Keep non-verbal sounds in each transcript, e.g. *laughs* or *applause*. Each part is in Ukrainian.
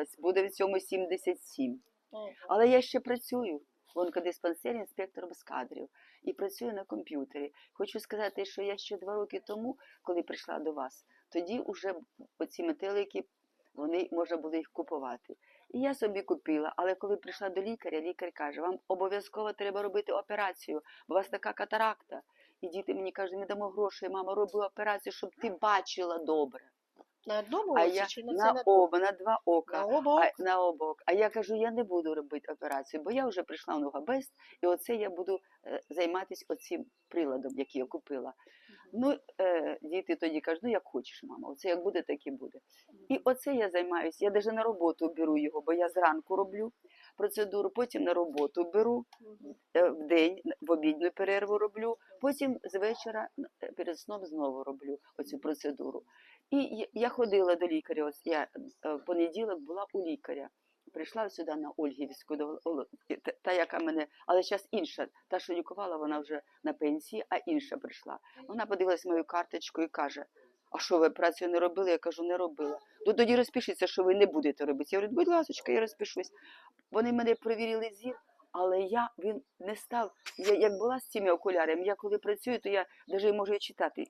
поправилась, буде в цьому 77. Але я ще працюю в онкодиспансері інспектором з кадрів і працюю на комп'ютері. Хочу сказати, що я ще два роки тому, коли прийшла до вас, тоді вже оці метелики, вони можна було їх купувати. І я собі купила, але коли прийшла до лікаря, лікар каже, вам обов'язково треба робити операцію, бо у вас така катаракта. І діти мені кажуть, ми дамо гроші, мама, роби операцію, щоб ти бачила добре. На одному А оці я чи на, на це оба, на два ока. на обох? А, на обок. А я кажу, я не буду робити операцію, бо я вже прийшла в Ногабест, і оце я буду е, займатися оцим приладом, який я купила. Ну, е, діти тоді кажуть, ну як хочеш, мама, оце як буде, так і буде. І оце я займаюся. Я навіть на роботу беру його, бо я зранку роблю процедуру, потім на роботу беру Мгм. е, в день, в обідню перерву роблю, потім з вечора е, перед сном знову роблю оцю процедуру. І я- ходила до лікаря. Ось я е, в понеділок була у лікаря. Прийшла сюди на Ольгівську, до та, та, яка мене, але зараз інша, та, що лікувала, вона вже на пенсії, а інша прийшла. Вона подивилась мою карточку і каже: А що ви працю не робили? Я кажу, не робила. Ну тоді розпишіться, що ви не будете робити. Я говорю, будь ласка, я розпишусь. Вони мене перевірили зір, але я він не став. Я як була з цими окулярами, я коли працюю, то я навіть можу і читати.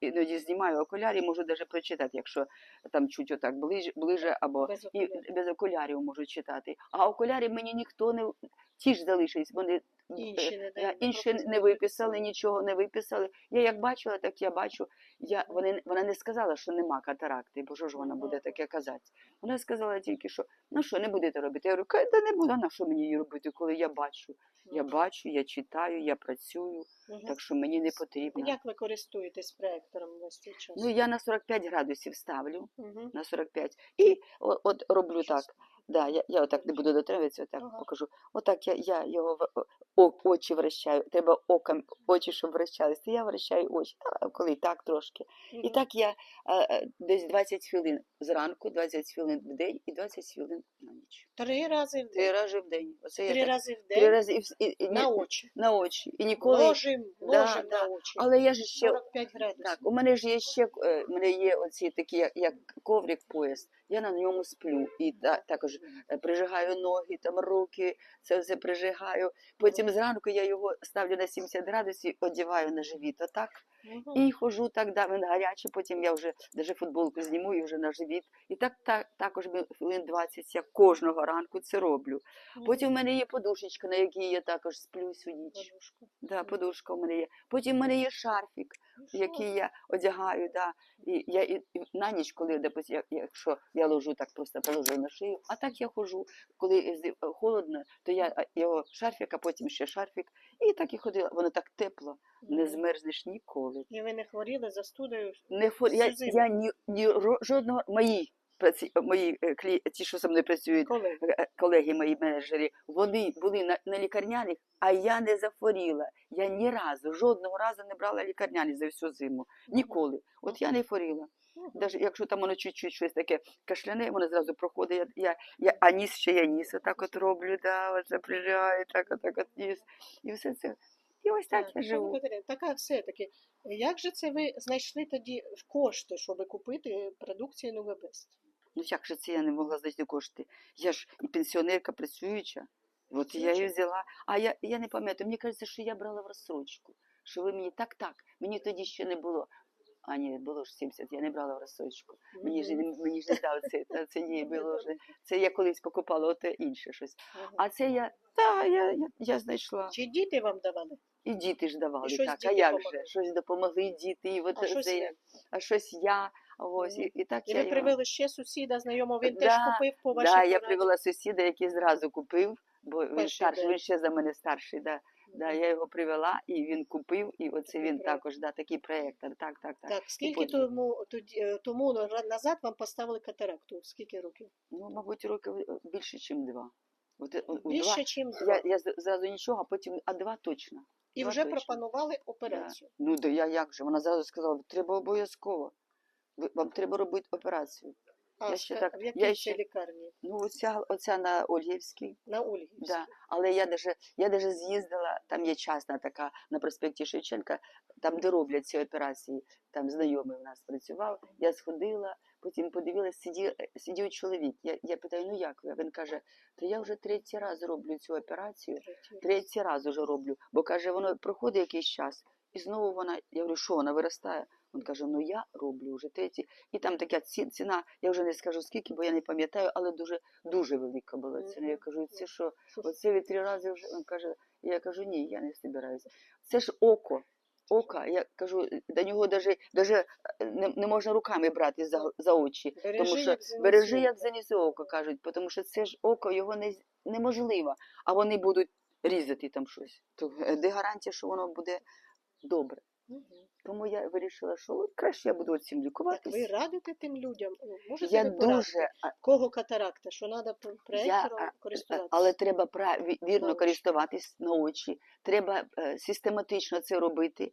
Іноді знімаю окуляри, можу навіть прочитати, якщо там чуть отак ближ, ближе або Без і без окулярів можу читати. А окуляри мені ніхто не ті ж залишились. Вони *laughs* Інші не інші не виписали, нічого не виписали. Я як бачила, так я бачу. Я вони вона не сказала, що нема катаракти, бо що ж вона буде таке казати. Вона сказала тільки, що ну що, не будете робити. Я говорю, та не буду, на що мені її робити, коли я бачу. Я бачу, я читаю, я працюю, Мгм. так що мені не потрібно. Як ви користуєтесь проектором весь цей час? Ну я на 45 градусів ставлю. Мгм. на 45. І от роблю так. Да, я, я отак не буду дотримуватися, отак Ага. покажу. Отак я, я його в- о, очі вращаю. Треба оком очі, щоб вращалися. Я вращаю очі, а коли так трошки. І так я е, десь 20 хвилин зранку, 20 хвилин в день і 20 хвилин на ніч. Три рази в Три день. рази в день. Оце я Три так. рази в Три день рази і, і, і, на очі. на очі. І ніколи. Ложим, Да, ложим да. на очі. Але я ж ще 45 градусів. Так, у мене ж є ще е, у мене є оці такі, як, як коврик пояс. Я на ньому сплю і та, також прижигаю ноги, там руки, це все прижигаю. Потім зранку я його ставлю на 70 градусів, одіваю на живіт. Отак. І хожу так, да, він гарячий, потім я вже даже футболку зніму і вже на живіт. І так, так також хвилин 20 я кожного ранку це роблю. Потім в мене є подушечка, на якій я також сплю всю ніч. Подушку. Да, подушка у мене є. Потім в мене є шарфік які я одягаю, да. І я і, і на ніч, коли допустим, як- якщо я ложу так просто положу на шию, а так я хожу. Коли холодно, то я його шарфік, а потім ще шарфік. І так і ходила. Воно так тепло, не змерзнеш ніколи. І ви не хворіли застудою? Не хворі... я, я ні, ні жодного мої праці, мої е, клі... ті, що зі мною працюють, Коли? е, колеги, мої менеджери, вони були на, на лікарняних, а я не захворіла. Я ні разу, жодного разу не брала лікарняні за всю зиму. Ніколи. От я не хворіла. Даже якщо там воно чуть-чуть щось таке кашляне, воно зразу проходить. Я, я, я, а ніс ще я ніс отак от роблю, да, оце прижигаю, так, отак от ніс. І все це. І ось так я живу. Катерина, така все-таки. Як же це ви знайшли тоді кошти, щоб купити продукцію Новебест? Ну як же це я не могла знайти кошти? Я ж і пенсіонерка працююча. От я її взяла. А я, я не пам'ятаю, мені кажеться, що я брала в розсрочку. Що ви мені так, так, мені тоді ще не було. А ні, було ж 70, я не брала в розсрочку. Мені ж, *laughs* мені ж не дали це, та це ні, було вже. Це я колись покупала, оте інше щось. А це я, та, я, я, я знайшла. Чи діти вам давали? І діти ж давали, І так. А як помогли? же? Щось допомогли діти, і от А щось я, а щось я. Ось, і, і так І я ви його- привели ще сусіда знайомого, він теж купив по вашій Да, я привела сусіда, який зразу купив, бо він старший, день. він ще за мене старший. Да. Да, я його привела, і він купив, і оце він також, да, такий проєктор. Так, так, так. Так, скільки потім- тому, тоді, е, тому назад вам поставили катаракту? Скільки років? Ну, мабуть, років е, більше, ніж два. От, е, у- Більше, два, ніж я, я зразу нічого, а потім, а два точно. І два вже точно. пропонували операцію. Ну, да я як же? Вона зразу сказала, треба обов'язково. Вам треба робити операцію. А Я ще так- в якій я ще- лікарні? Ну, оця, оця на Ольгівській. На Ольгівській. Да. Але я даже, я даже з'їздила, там є частна така на проспекті Шевченка, там, де роблять ці операції, там знайомий у нас працював. Я сходила, потім подивилась, сидів, сидів чоловік. Я, я питаю, ну як ви? Він каже, то я вже третій раз роблю цю операцію, Третій. третій раз уже роблю, бо каже, воно проходить якийсь час, і знову вона, я говорю, що вона виростає? Він каже, ну я роблю вже третій. І там така ціна, я вже не скажу скільки, бо я не пам'ятаю, але дуже дуже велика була ціна. Я кажу, це що, оце ви три рази вже він каже, я кажу, ні, я не збираюся. Це ж око. Ока, я кажу, до нього даже, даже не, не можна руками брати за, за очі. Бережи, тому що як бережи, як ока. око, кажуть, тому що це ж око його не, неможливо, а вони будуть різати там щось. То е, де гарантія, що воно буде добре? Мгм. Тому я вирішила, що от краще я буду цим Так ви радите тим людям? Можете Я ви дуже, Кого катаракта? Що треба я, проектором а, користуватися? але треба прав... вірно користуватись на очі. Треба е, систематично це робити.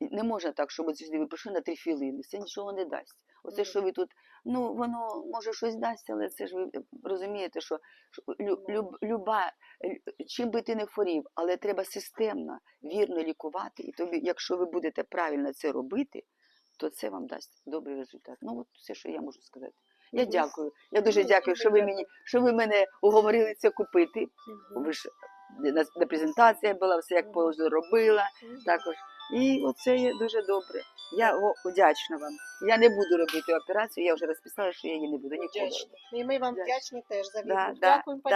Не можна так, щоб сюди ви прийшли на три хвилини. Це нічого не дасть. Оце, що ви тут, ну воно може щось дасть, але це ж ви е, розумієте, що Ну. люб, люба, чим би ти не хворів, але треба системно, вірно лікувати. І тобі, якщо ви будете правильно це робити, то це вам дасть добрий результат. Ну, от все, що я можу сказати. Я дякую. Я дуже дякую, що ви мені, що ви мене уговорили це купити. Ви ж на, на презентація була, все як положено робила також. І оце є дуже добре. Я о, вдячна вам. Я не буду робити операцію, я вже розписала, що я її не буду ніколи. Вдячні. І ми вам Вдячні. теж за Да, Дякую. да, Дякуємо, да.